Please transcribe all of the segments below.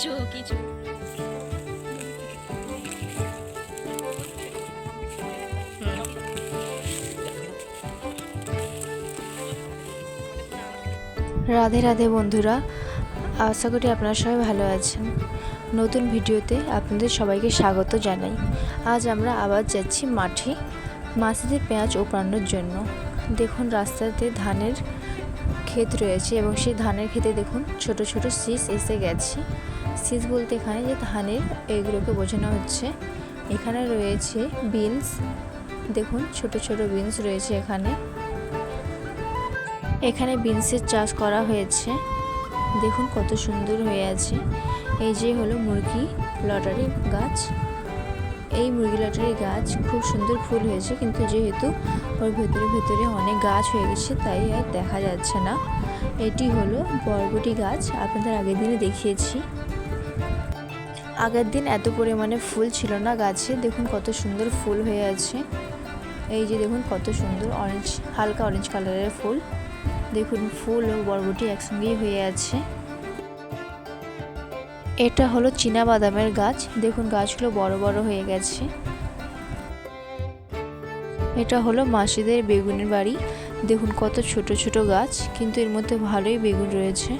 কেঁচো কেঁচো রাধে রাধে বন্ধুরা, আশা করি আপনারা সবাই ভালো আছেন। নতুন ভিডিওতে আপনাদের সবাইকে স্বাগত জানাই। আজ আমরা আবার যাচ্ছি মাঠে মাছেদের পেঁয়াজ ওপানোর জন্য। দেখুন, রাস্তাতে ধানের ক্ষেত রয়েছে এবং সেই ধানের ক্ষেতে দেখুন, ছোট ছোট শীষ এসে গেছে। শীষ বলতে এখানে যে ধানের এইগুলোকে বোঝানো হচ্ছে, এখানে রয়েছে বিনস, দেখুন ছোট ছোট বিনস রয়েছে এখানে। এখানে বিনসের চাষ করা হয়েছে, দেখুন কত সুন্দর হয়ে আছে। এই যে হলো মুরগি লটারি গাছ, এই মুরগি লটারি গাছ খুব সুন্দর ফুল হয়েছে, কিন্তু যেহেতু ওর ভেতরে ভেতরে অনেক গাছ হয়ে গেছে, তাই আর দেখা যাচ্ছে না। এটি হলো বরবটি গাছ, আপনাদের আগের দিনে দেখিয়েছি। আগের দিন এত পরিমাণে ফুল ছিল না গাছে। দেখুন কত সুন্দর ফুল হয়ে আছে। এই যে দেখুন কত সুন্দর অরেঞ্জ হালকা অরেঞ্জ কালারের ফুল। দেখুন ফুল ও বরবটি একসঙ্গেই হয়ে আছে। এটা হলো চীনা বাদামের গাছ। দেখুন গাছগুলো বড় বড় হয়ে গেছে। এটা হলো মাসিদের বেগুনের বাড়ি। দেখুন কত ছোট ছোট গাছ, কিন্তু এর মধ্যে ভালোই বেগুন রয়েছে।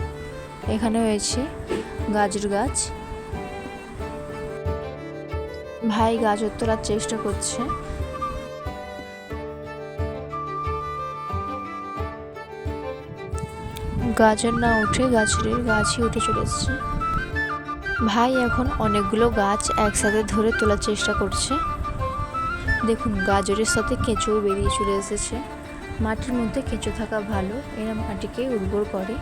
এখানে হয়েছে গাজর গাছ। ভাই গাজর তোলার চেষ্টা করছে। গাজর না উঠে গাছরের গাছই উঠে চলে এসছে। ভাই এখন অনেকগুলো গাছ একসাথে ধরে তোলার চেষ্টা করছে। দেখুন, গাজরের সাথে কেঁচোও বেরিয়ে চলে এসেছে। মাটির মধ্যে কেঁচো থাকা ভালো এরা মাটিকে উর্বর করে।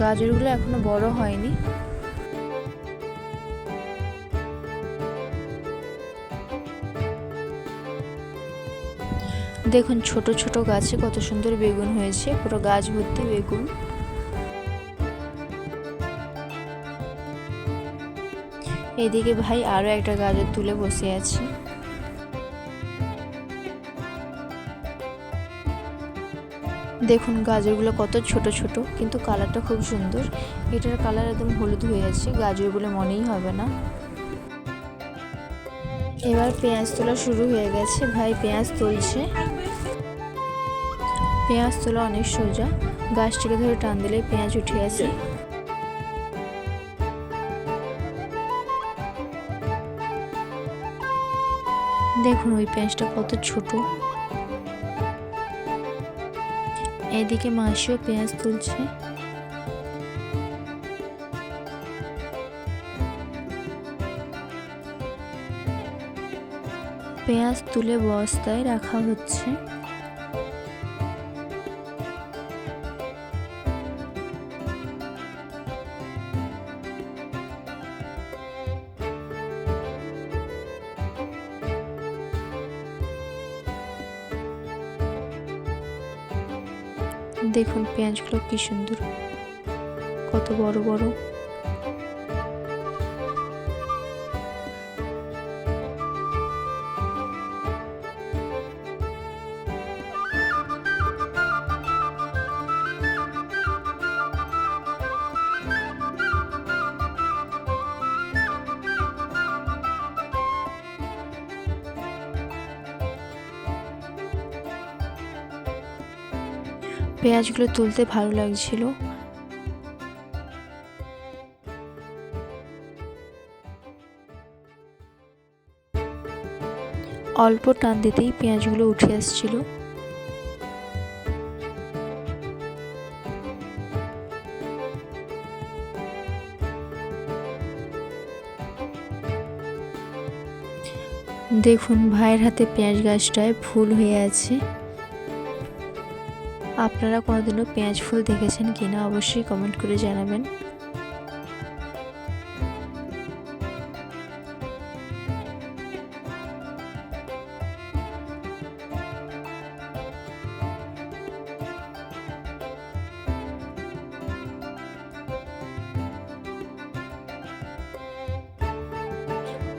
গাজরগুলো এখনও বড় হয়নি। দেখুন, ছোট ছোট গাছে কত সুন্দর বেগুন হয়েছে, পুরো গাছ ভর্তি বেগুন। এদিকে ভাই আরও একটা গাজর তুলে বসে আছে। দেখুন, গাজরগুলো কত ছোট ছোট, কিন্তু কালারটা খুব সুন্দর। এটার কালার একদম হলুদ হয়ে আছে গাজর বলে মনেই হবে না। এবার পেঁয়াজ তোলা শুরু হয়ে গেছে। ভাই, পেঁয়াজ তুলছে। পেঁয়াজ তোলা অনেক সোজা। গাছটিকে ধরে টান দিলে পেঁয়াজ উঠে আসে। দেখুন, ওই পেঁয়াজটা কত ছোট। এদিকে মাসিও পেঁয়াজ তুলছে। পেঁয়াজ তুলে বস্তায় রাখা হচ্ছে। দেখুন পেঁয়াজগুলো কি সুন্দর কত বড় বড়। পেঁয়াজগুলো তুলতে ভালো লাগছিল। অল্প টান দিতেই পেঁয়াজগুলো উঠে আসছিল। দেখুন, ভাইয়ের হাতে পেঁয়াজ গাছটায় ফুল হয়ে আছে। আপনারা কোনোদিনও পেঁয়াজ ফুল দেখেছেন কি না, অবশ্যই কমেন্ট করে জানাবেন।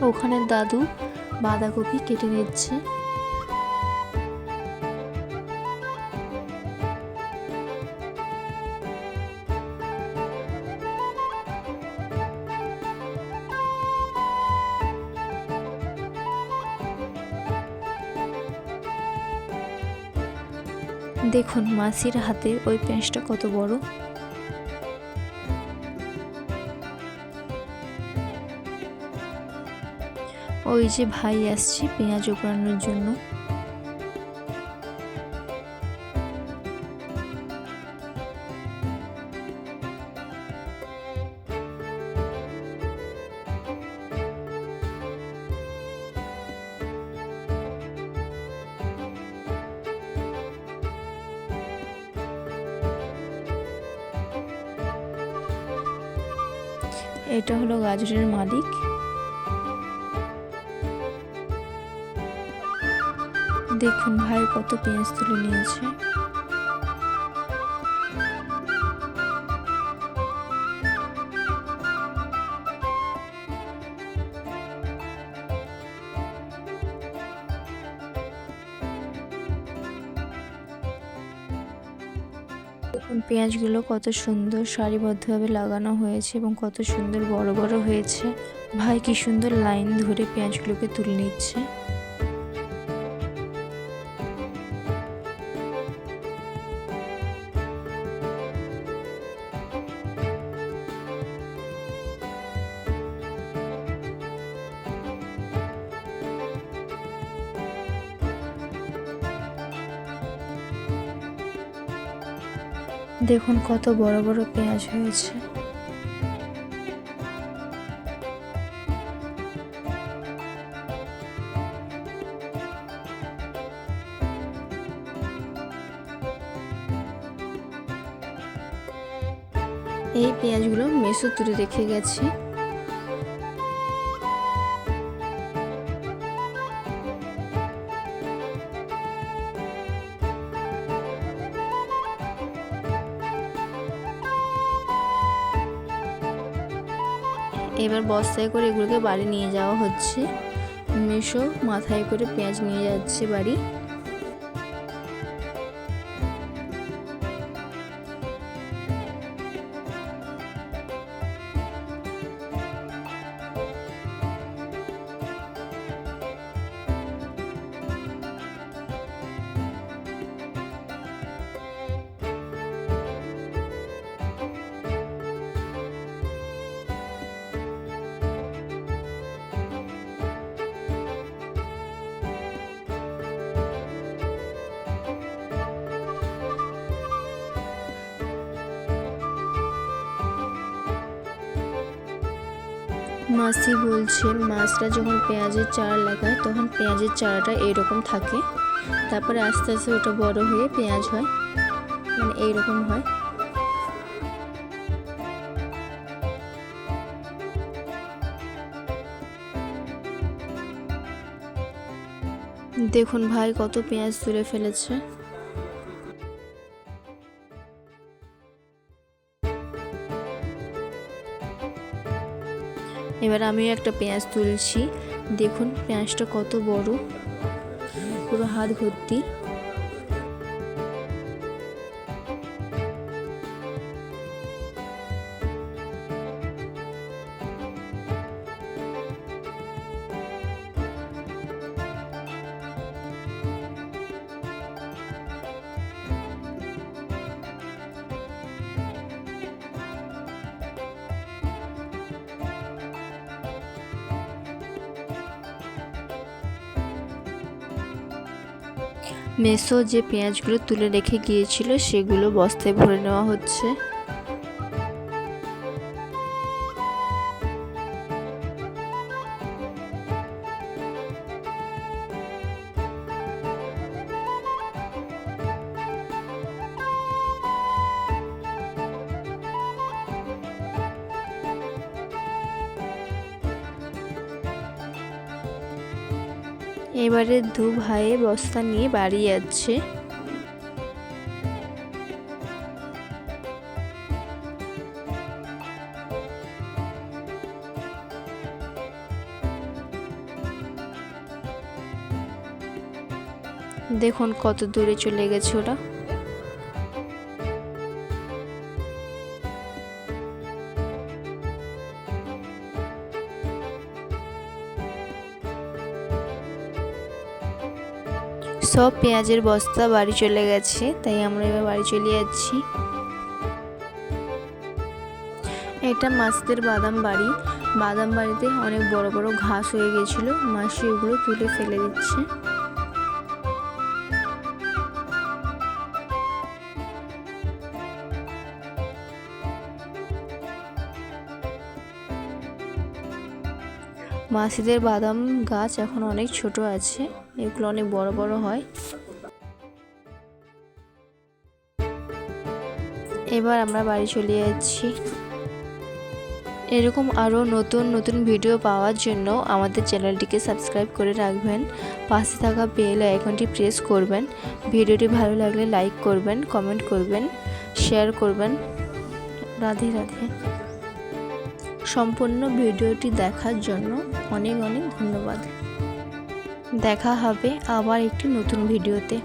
ওখানে দাদু বাঁধাকপি কেটে নিচ্ছে। দেখুন মাসির হাতে ওই পেঁয়াজটা কত বড়। ওই যে ভাই আসছে পেঁয়াজ উপড়ানোর জন্য। এটা হলো গাজরের মালিক। দেখুন ভাই কত পেঁয়াজ তুলে নিয়েছে। দেখুন, পেঁয়াজগুলো কত সুন্দর সারিবদ্ধভাবে লাগানো হয়েছে এবং কত সুন্দর বড় বড় হয়েছে। ভাই, কি সুন্দর লাইন ধরে পেঁয়াজগুলোকে তুলে নিচ্ছে। দেখুন কত বড় বড় পেঁয়াজ হয়েছে। এই পেঁয়াজগুলো মেসো তুলে রেখে গেছে। এবার বস্তায় করে এগুলোকে বাড়ি নিয়ে যাওয়া হচ্ছে। মেশো মাথায় করে পেঁয়াজ নিয়ে যাচ্ছে বাড়ি। মাসি বলছে মাছরা যখন পেঁয়াজের চারা লাগায়, তখন পেঁয়াজের চারাটা এইরকম থাকে। তারপরে আস্তে আস্তে ওটা বড় হয়ে পেঁয়াজ হয়। মানে এইরকম হয়। দেখুন ভাই, কত পেঁয়াজ তুলে ফেলেছে। এবার আমিও একটা পেঁয়াজ তুলছি। দেখুন পেঁয়াজটা কত বড়। পুরো হাত ভর্তি। মেসো যে পেঁয়াজগুলো তুলে রেখে গিয়েছিল সেগুলো বস্তায় ভরে নেওয়া হচ্ছে। এবারে দু ভাই বস্তা নিয়ে বাড়ি যাচ্ছে। দেখুন কত দূরে চলে গেছে ওরা। সব পেঁয়াজের বস্তা বাড়ি চলে গেছে, তাই আমরা এবার বাড়ি চলে যাচ্ছি। এটা মাছদের বাদাম বাড়ি। বাদাম বাড়িতে অনেক বড় বড় ঘাস হয়ে গেছিল, মাসি ওগুলো তুলে ফেলে দিচ্ছে। মাসিদের বাদাম গাছ এখন অনেক ছোট আছে, এগুলো অনেক বড় বড় হয়। এবার আমরা বাড়ি চলে যাচ্ছি। এরকম আরও নতুন নতুন ভিডিও পাওয়ার জন্য আমাদের চ্যানেলটিকে সাবস্ক্রাইব করে রাখবেন। পাশে থাকা বেল আইকনটি প্রেস করবেন। ভিডিওটি ভালো লাগলে লাইক করবেন, কমেন্ট করবেন, শেয়ার করবেন। রাধে রাধে। সম্পূর্ণ ভিডিওটি দেখার জন্য অনেক অনেক ধন্যবাদ। দেখা হবে আবার একটি নতুন ভিডিওতে।